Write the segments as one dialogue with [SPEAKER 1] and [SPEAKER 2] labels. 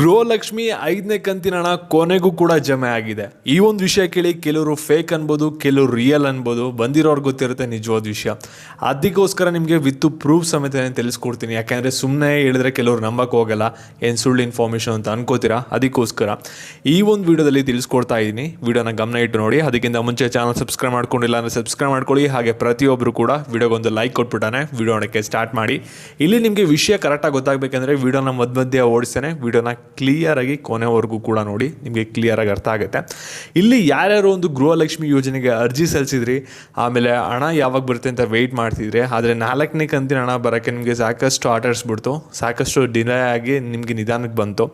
[SPEAKER 1] ಗೃಹಲಕ್ಷ್ಮಿ ಐದನೇ ಕಂತಿನ ಹಣ ಕೊನೆಗೂ ಕೂಡ ಜಮೆ ಆಗಿದೆ. ಈ ಒಂದು ವಿಷಯ ಕೇಳಿ ಕೆಲವರು ಫೇಕ್ ಅನ್ಬೋದು, ಕೆಲವರು ರಿಯಲ್ ಅನ್ಬೋದು, ಬಂದಿರೋರು ಗೊತ್ತಿರುತ್ತೆ ನಿಜವಾದ ವಿಷಯ. ಅದಕ್ಕೋಸ್ಕರ ನಿಮಗೆ ವಿತ್ ಪ್ರೂಫ್ ಸಮೇತ ತಿಳಿಸ್ಕೊಡ್ತೀನಿ. ಯಾಕೆಂದರೆ ಸುಮ್ಮನೆ ಹೇಳಿದ್ರೆ ಕೆಲವರು ನಂಬಕ್ಕೆ ಹೋಗಲ್ಲ. ಏನು ಸುಳ್ಳು ಇನ್ಫಾರ್ಮೇಷನ್ ಅಂತ ಅನ್ಕೋತೀರಾ? ಅದಕ್ಕೋಸ್ಕರ. ಈ ಒಂದು ವಿಡಿಯೋದಲ್ಲಿ ತಿಳಿಸ್ಕೊಡ್ತಾ ಇದ್ದೀನಿ. ವಿಡಿಯೋನ ಗಮನ ಇಟ್ಟು ನೋಡಿ. ಅದಕ್ಕಿಂತ ಮುಂಚೆ ಚಾನಲ್ ಸಬ್ಸ್ಕ್ರೈಬ್ ಮಾಡ್ಕೊಂಡಿಲ್ಲ ಅಂದರೆ ಸಬ್ಸ್ಕ್ರೈಬ್ ಮಾಡ್ಕೊಳ್ಳಿ. ಹಾಗೆ ಪ್ರತಿಯೊಬ್ಬರು ಕೂಡ ವಿಡಿಯೋಗೊಂದು ಲೈಕ್ ಕೊಟ್ಬಿಟ್ಟಾನೆ ವಿಡಿಯೋ ನೋಡೋಕ್ಕೆ ಸ್ಟಾರ್ಟ್ ಮಾಡಿ. ಇಲ್ಲಿ ನಿಮಗೆ ವಿಷಯ ಕರೆಕ್ಟಾಗಿ ಗೊತ್ತಾಗಬೇಕಂದ್ರೆ ವಿಡಿಯೋನ ಮಧ್ಯ ಮಧ್ಯೆ ಓಡಿಸ್ತೇನೆ. ವಿಡಿಯೋನ ಕ್ಲಿಯರ್ ಆಗಿ ಕೊನೆವರೆಗೂ ಕೂಡ ನೋಡಿ ನಿಮಗೆ ಕ್ಲಿಯರ್ ಆಗಿ ಅರ್ಥ ಆಗುತ್ತೆ. ಇಲ್ಲಿ ಯಾರ್ಯಾರು ಒಂದು ಗೃಹಲಕ್ಷ್ಮಿ ಯೋಜನೆಗೆ ಅರ್ಜಿ ಸಲ್ಲಿಸಿದ್ರಿ, ಆಮೇಲೆ ಹಣ ಯಾವಾಗ ಬರುತ್ತೆ ಅಂತ ವೆಯ್ಟ್ ಮಾಡ್ತಿದ್ರಿ, ಆದರೆ ನಾಲ್ಕನೇ ಕಂತಿನ ಹಣ ಬರೋಕ್ಕೆ ನಿಮಗೆ ಸಾಕಷ್ಟು ಆರ್ಡರ್ಸ್ ಬಿಡ್ತು, ಸಾಕಷ್ಟು ಡಿಲೇ ಆಗಿ ನಿಮಗೆ ನಿಧಾನಕ್ಕೆ ಬಂತು.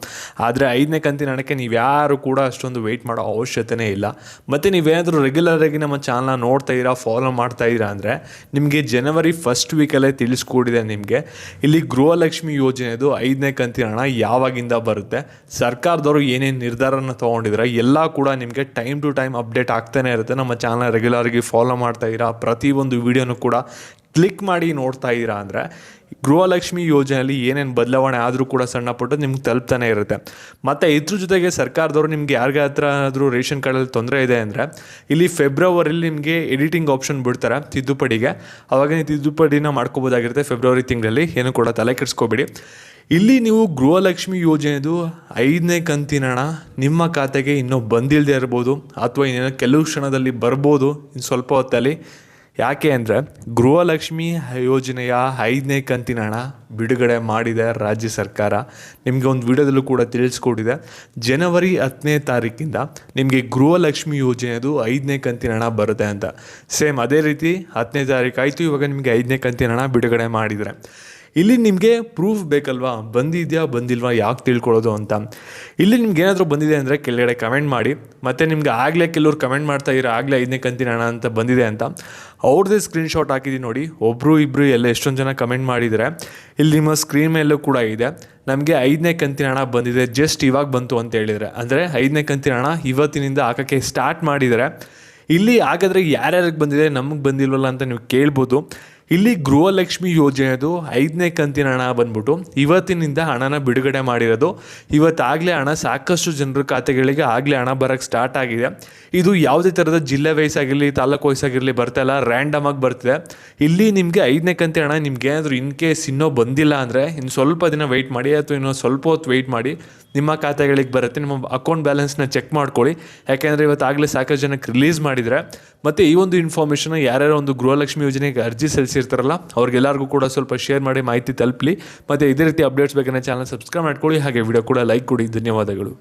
[SPEAKER 1] ಆದರೆ ಐದನೇ ಕಂತಿನ ಹಣಕ್ಕೆ ನೀವು ಯಾರು ಕೂಡ ಅಷ್ಟೊಂದು ವೆಯ್ಟ್ ಮಾಡೋ ಅವಶ್ಯಕತೆನೇ ಇಲ್ಲ. ಮತ್ತು ನೀವೇನಾದರೂ ರೆಗ್ಯುಲರ್ ಆಗಿ ನಮ್ಮ ಚಾನಲ್ನ ನೋಡ್ತಾ ಇದ್ದೀರಾ ಫಾಲೋ ಮಾಡ್ತಾ ಇದ್ದೀರಾ ಅಂದರೆ ನಿಮಗೆ ಜನವರಿ ಫಸ್ಟ್ ವೀಕಲ್ಲೇ ತಿಳಿಸ್ಕೊಡಿದೆ ನಿಮಗೆ. ಇಲ್ಲಿ ಗೃಹಲಕ್ಷ್ಮಿ ಯೋಜನೆದು ಐದನೇ ಕಂತಿನ ಹಣ ಯಾವಾಗಿಂದ ಬರುತ್ತೆ. ಸರ್ಕಾರದವರು ಏನೇನು ನಿರ್ಧಾರನ ತೊಗೊಂಡಿದ್ರೆ ಎಲ್ಲ ಕೂಡ ನಿಮಗೆ ಟೈಮ್ ಟು ಟೈಮ್ ಅಪ್ಡೇಟ್ ಆಗ್ತಾನೆ ಇರುತ್ತೆ. ನಮ್ಮ ಚಾನಲ್ ರೆಗ್ಯುಲರ್ಗೆ ಫಾಲೋ ಮಾಡ್ತಾ ಇದ್ದೀರಾ ಪ್ರತಿಯೊಂದು ವೀಡಿಯೋನು ಕೂಡ ಕ್ಲಿಕ್ ಮಾಡಿ ನೋಡ್ತಾ ಇದ್ದೀರಾ ಅಂದರೆ ಗೃಹಲಕ್ಷ್ಮಿ ಯೋಜನೆಯಲ್ಲಿ ಏನೇನು ಬದಲಾವಣೆ ಆದರೂ ಕೂಡ ಸಣ್ಣ ಪುಟ್ಟ ನಿಮ್ಗೆ ತಲುಪ್ತಾನೆ ಇರುತ್ತೆ. ಮತ್ತು ಇದ್ರ ಜೊತೆಗೆ ಸರ್ಕಾರದವರು ನಿಮಗೆ ಯಾರಿಗೆ ಹತ್ರ ಆದರೂ ರೇಷನ್ ಕಾರ್ಡಲ್ಲಿ ತೊಂದರೆ ಇದೆ ಅಂದರೆ ಇಲ್ಲಿ ಫೆಬ್ರವರಿಲಿ ನಿಮಗೆ ಎಡಿಟಿಂಗ್ ಆಪ್ಷನ್ ಬಿಡ್ತಾರೆ ತಿದ್ದುಪಡಿಗೆ. ಅವಾಗ ನೀವು ತಿದ್ದುಪಡಿನ ಮಾಡ್ಕೋಬೋದಾಗಿರುತ್ತೆ ಫೆಬ್ರವರಿ ತಿಂಗಳಲ್ಲಿ. ಏನು ಕೂಡ ತಲೆ ಕೆಡಿಸ್ಕೋಬೇಡಿ. ಇಲ್ಲಿ ನೀವು ಗೃಹಲಕ್ಷ್ಮಿ ಯೋಜನೆದು ಐದನೇ ಕಂತಿನ ಹಣ ನಿಮ್ಮ ಖಾತೆಗೆ ಇನ್ನೂ ಬಂದಿಲ್ಲದೆ ಇರ್ಬೋದು ಅಥವಾ ಇನ್ನೇನೋ ಕೆಲವು ಕ್ಷಣದಲ್ಲಿ ಬರ್ಬೋದು, ಇನ್ನು ಸ್ವಲ್ಪ ಹೊತ್ತಲ್ಲಿ. ಯಾಕೆ ಅಂದರೆ ಗೃಹಲಕ್ಷ್ಮಿ ಯೋಜನೆಯ ಐದನೇ ಕಂತಿನ ಹಣ ಬಿಡುಗಡೆ ಮಾಡಿದೆ ರಾಜ್ಯ ಸರ್ಕಾರ. ನಿಮಗೆ ಒಂದು ವಿಡಿಯೋದಲ್ಲೂ ಕೂಡ ತಿಳಿಸ್ಕೊಟ್ಟಿದೆ. ಜನವರಿ ಹತ್ತನೇ ತಾರೀಕಿಂದ ನಿಮಗೆ ಗೃಹಲಕ್ಷ್ಮಿ ಯೋಜನೆದು ಐದನೇ ಕಂತಿನ ಹಣ ಬರುತ್ತೆ ಅಂತ. ಸೇಮ್ ಅದೇ ರೀತಿ ಹತ್ತನೇ ತಾರೀಕು ಆಯಿತು, ಇವಾಗ ನಿಮಗೆ ಐದನೇ ಕಂತಿನ ಹಣ ಬಿಡುಗಡೆ ಮಾಡಿದರೆ. ಇಲ್ಲಿ ನಿಮಗೆ ಪ್ರೂಫ್ ಬೇಕಲ್ವಾ? ಬಂದಿದೆಯಾ, ಬಂದಿಲ್ವಾ, ಯಾಕೆ ತಿಳ್ಕೊಳ್ಳೋದು ಅಂತ. ಇಲ್ಲಿ ನಿಮ್ಗೆ ಏನಾದರೂ ಬಂದಿದೆ ಅಂದರೆ ಕೆಳಗಡೆ ಕಮೆಂಟ್ ಮಾಡಿ. ಮತ್ತು ನಿಮ್ಗೆ ಆಗಲೇ ಕೆಲವ್ರು ಕಮೆಂಟ್ ಮಾಡ್ತಾ ಇರೋ ಆಗಲೇ ಐದನೇ ಕಂತಿನ ಹಣ ಅಂತ ಬಂದಿದೆ ಅಂತ. ಅವ್ರದ್ದೇ ಸ್ಕ್ರೀನ್ಶಾಟ್ ಹಾಕಿದ್ದೀನಿ ನೋಡಿ. ಒಬ್ಬರು ಇಬ್ಬರು ಎಲ್ಲ ಎಷ್ಟೊಂದು ಜನ ಕಮೆಂಟ್ ಮಾಡಿದರೆ, ಇಲ್ಲಿ ನಿಮ್ಮ ಸ್ಕ್ರೀನ್ ಮೇಲೂ ಕೂಡ ಇದೆ. ನಮಗೆ ಐದನೇ ಕಂತಿನ ಹಣ ಬಂದಿದೆ ಜಸ್ಟ್ ಇವಾಗ ಬಂತು ಅಂತ ಹೇಳಿದರೆ. ಅಂದರೆ ಐದನೇ ಕಂತಿನ ಹಣ ಇವತ್ತಿನಿಂದ ಹಾಕೋಕ್ಕೆ ಸ್ಟಾರ್ಟ್ ಮಾಡಿದರೆ, ಇಲ್ಲಿ ಹಾಗಾದರೆ ಯಾರ್ಯಾರಿಗೆ ಬಂದಿದೆ, ನಮಗೆ ಬಂದಿಲ್ವಲ್ಲ ಅಂತ ನೀವು ಕೇಳ್ಬೋದು. ಇಲ್ಲಿ ಗೃಹಲಕ್ಷ್ಮಿ ಯೋಜನೆದು ಐದನೇ ಕಂತಿನ ಹಣ ಬಂದ್ಬಿಟ್ಟು ಇವತ್ತಿನಿಂದ ಹಣನ ಬಿಡುಗಡೆ ಮಾಡಿರೋದು. ಇವತ್ತಾಗಲೇ ಹಣ ಸಾಕಷ್ಟು ಜನರ ಖಾತೆಗಳಿಗೆ ಆಗಲೇ ಹಣ ಬರೋಕ್ಕೆ ಸ್ಟಾರ್ಟ್ ಆಗಿದೆ. ಇದು ಯಾವುದೇ ಥರದ ಜಿಲ್ಲೆ ವೈಸ್ ಆಗಿರಲಿ ತಾಲೂಕು ವೈಸ್ ಆಗಿರಲಿ ಬರ್ತಾ ರ್ಯಾಂಡಮ್ ಆಗಿ ಬರ್ತಿದೆ. ಇಲ್ಲಿ ನಿಮಗೆ ಐದನೇ ಕಂತಿನ ಹಣ ನಿಮ್ಗೆ ಏನಾದರೂ ಇನ್ ಕೇಸ್ ಇನ್ನೂ ಬಂದಿಲ್ಲ ಅಂದರೆ ಇನ್ನು ಸ್ವಲ್ಪ ದಿನ ವೆಯ್ಟ್ ಮಾಡಿ ಅಥವಾ ಇನ್ನೂ ಸ್ವಲ್ಪ ಹೊತ್ತು ವೆಯ್ಟ್ ಮಾಡಿ ನಿಮ್ಮ ಖಾತೆಗಳಿಗೆ ಬರುತ್ತೆ. ನಿಮ್ಮ ಅಕೌಂಟ್ ಬ್ಯಾಲೆನ್ಸ್ನ ಚೆಕ್ ಮಾಡ್ಕೊಳ್ಳಿ. ಯಾಕೆಂದರೆ ಇವತ್ತಾಗಲೇ ಸಾಕಷ್ಟು ಜನಕ್ಕೆ ರಿಲೀಸ್ ಮಾಡಿದರೆ. ಮತ್ತು ಈ ಒಂದು ಇನ್ಫಾರ್ಮೇಷನ್ ಯಾರ್ಯಾರು ಒಂದು ಗೃಹಲಕ್ಷ್ಮಿ ಯೋಜನೆಗೆ ಅರ್ಜಿ ಸಲ್ಲಿಸಿರ್ತಾರಲ್ಲ ಅವ್ರಿಗೆಲ್ಲರಿಗೂ ಕೂಡ ಸ್ವಲ್ಪ ಶೇರ್ ಮಾಡಿ ಮಾಹಿತಿ ತಲುಪಲಿ. ಮತ್ತು ಇದೇ ರೀತಿ ಅಪ್ಡೇಟ್ಸ್ ಬೇಕಂದರೆ ಚಾನಲ್ ಸಬ್ಸ್ಕ್ರೈಬ್ ಮಾಡ್ಕೊಳ್ಳಿ. ಹಾಗೆ ವಿಡಿಯೋ ಕೂಡ ಲೈಕ್ ಕೊಡಿ. ಧನ್ಯವಾದಗಳು.